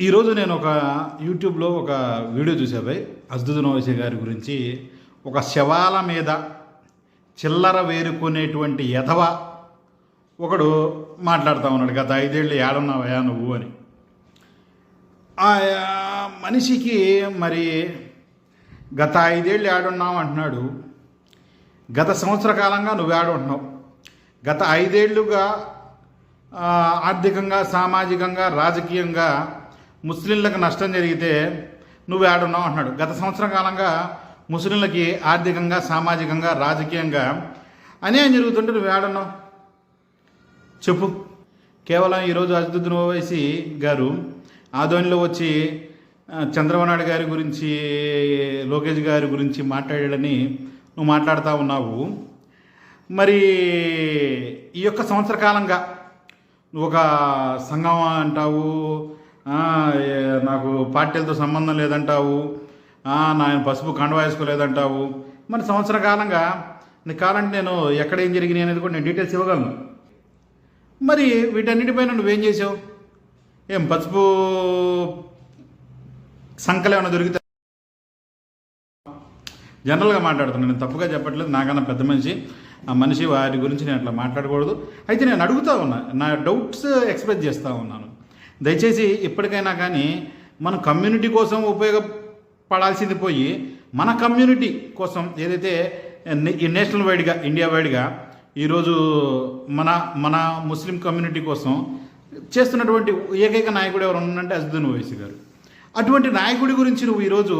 ఈరోజు నేను ఒక యూట్యూబ్లో ఒక వీడియో చూసా భయ్. అజ్దుద్దీన్ ఓవైసీ గారి గురించి. ఒక శవాల మీద చిల్లర వేరుకునేటువంటి యథవ ఒకడు మాట్లాడుతూ ఉన్నాడు. గత ఐదేళ్ళు ఏడున్నావయా నువ్వు అని. ఆ మనిషికి మరి గత ఐదేళ్ళు ఏడున్నావు అంటున్నాడు. గత సంవత్సర కాలంగా నువ్వు ఏడుంటున్నావు. గత ఐదేళ్ళుగా ఆర్థికంగా సామాజికంగా రాజకీయంగా ముస్లింలకు నష్టం జరిగితే నువ్వు ఏడున్నావు అంటున్నాడు. గత సంవత్సర కాలంగా ముస్లింలకి ఆర్థికంగా సామాజికంగా రాజకీయంగా అన్యాయం జరుగుతుంటే నువ్వు ఏడున్నావు చెప్పు. కేవలం ఈరోజు అజదుద్దీన్ ఓవైసీ గారు ఆదోనిలో వచ్చి చంద్రబాబు నాయుడు గారి గురించి లోకేష్ గారి గురించి మాట్లాడాడని నువ్వు మాట్లాడుతూ ఉన్నావు. మరి ఈ యొక్క సంవత్సర కాలంగా నువ్వు ఒక సంఘం అంటావు నాకు పార్టీలతో సంబంధం లేదంటావు. నాయన పసుపు కండవ వేసుకోలేదంటావు మరి సంవత్సర కాలంగా నీ కాలంటే నేను ఎక్కడ ఏం జరిగినాయి అనేది కూడా నేను డీటెయిల్స్ ఇవ్వగలను. మరి వీటన్నిటిపైన నువ్వేం చేసావు? ఏం పసుపు సంకలు ఏమైనా దొరికితే? జనరల్గా మాట్లాడుతున్నాను నేను తప్పుగా చెప్పట్లేదు నాకన్నా పెద్ద మనిషి. ఆ మనిషి వారి గురించి నేను అట్లా మాట్లాడకూడదు. అయితే నేను అడుగుతా ఉన్నా నా డౌట్స్ ఎక్స్ప్రెస్ చేస్తూ ఉన్నాను. దయచేసి ఇప్పటికైనా కానీ మన కమ్యూనిటీ కోసం ఉపయోగపడాల్సింది పోయి మన కమ్యూనిటీ కోసం ఏదైతే నే- ఈ నేషనల్ వైడ్గా ఇండియా వైడ్గా ఈరోజు మన మన ముస్లిం కమ్యూనిటీ కోసం చేస్తున్నటువంటి ఏకైక నాయకుడు ఎవరు ఉన్నంటే అజ్దున్ ఓవైసీ గారు. అటువంటి నాయకుడి గురించి నువ్వు ఈరోజు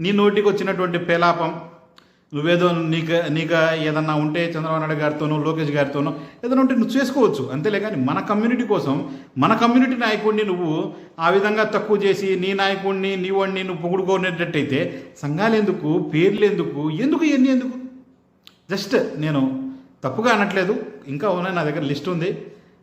నీ నోటికి వచ్చినటువంటి పేలాపం నువ్వేదో నీకు నీకు ఏదన్నా ఉంటే చంద్రబాబు నాయుడు గారితోనో లోకేష్ గారితోనో ఏదైనా ఉంటే నువ్వు చేసుకోవచ్చు. అంతేలే కానీ మన కమ్యూనిటీ కోసం మన కమ్యూనిటీ నాయకుడిని నువ్వు ఆ విధంగా తక్కువ చేసి నీ నాయకుడిని నీ వాడిని నువ్వు పొగుడుకోనేటట్టయితే సంఘాలు ఎందుకు పేర్లు ఎందుకు ఎందుకు ఇవన్నీ ఎందుకు? జస్ట్ నేను తప్పుగా అనట్లేదు. ఇంకా ఉన్నాయి నా దగ్గర లిస్ట్ ఉంది.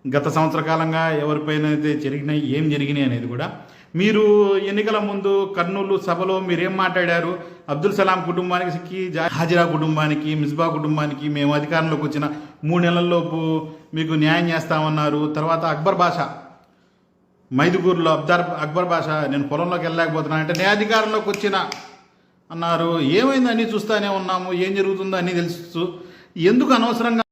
గత సంవత్సర కాలంగా ఎవరిపైన అయితే జరిగినాయి ఏం జరిగినాయి అనేది కూడా మీరు ఎన్నికల ముందు కర్నూలు సభలో మీరేం మాట్లాడారు? అబ్దుల్ సలాం కుటుంబానికి జా- హాజిరా కుటుంబానికి మిస్బా కుటుంబానికి మేము అధికారంలోకి వచ్చిన మూడు నెలల్లోపు మీకు న్యాయం చేస్తామన్నారు. తర్వాత అక్బర్ భాష మైదుగూరులో అబ్దార్ అక్బర్ భాష నేను పొలంలోకి వెళ్ళలేకపోతున్నా అంటే నేను అధికారంలోకి వచ్చిన అన్నారు. ఏమైంది? చూస్తూనే చూస్తానే ఉన్నాము. ఏం జరుగుతుందో అన్నీ తెలుసు. ఎందుకు అనవసరంగా